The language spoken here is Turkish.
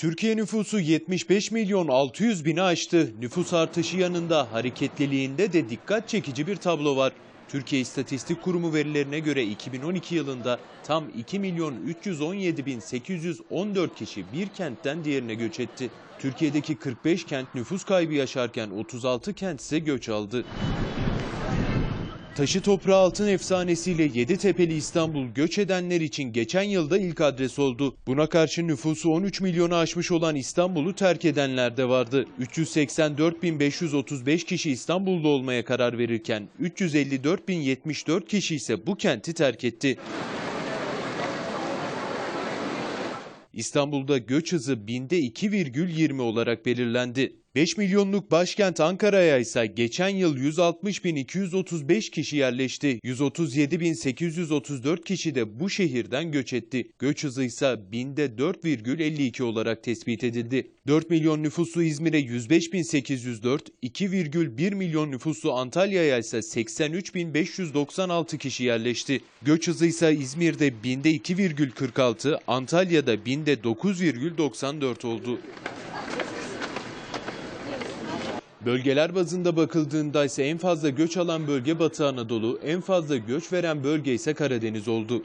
Türkiye nüfusu 75 milyon 600 bini aştı. Nüfus artışı yanında hareketliliğinde de dikkat çekici bir tablo var. Türkiye İstatistik Kurumu verilerine göre 2012 yılında tam 2 milyon 317 bin 814 kişi bir kentten diğerine göç etti. Türkiye'deki 45 kent nüfus kaybı yaşarken 36 kent ise göç aldı. Taşı toprağı altın efsanesiyle Yeditepe'li İstanbul göç edenler için geçen yılda ilk adres oldu. Buna karşı nüfusu 13 milyonu aşmış olan İstanbul'u terk edenler de vardı. 384.535 kişi İstanbul'da olmaya karar verirken 354.074 kişi ise bu kenti terk etti. İstanbul'da göç hızı binde 2,20 olarak belirlendi. 5 milyonluk başkent Ankara'ya ise geçen yıl 160.235 kişi yerleşti. 137.834 kişi de bu şehirden göç etti. Göç hızı ise binde 4,52 olarak tespit edildi. 4 milyon nüfuslu İzmir'e 105.804, 2,1 milyon nüfuslu Antalya'ya ise 83.596 kişi yerleşti. Göç hızı ise İzmir'de binde 2,46, Antalya'da binde 9,94 oldu. Bölgeler bazında bakıldığında ise en fazla göç alan bölge Batı Anadolu, en fazla göç veren bölge ise Karadeniz oldu.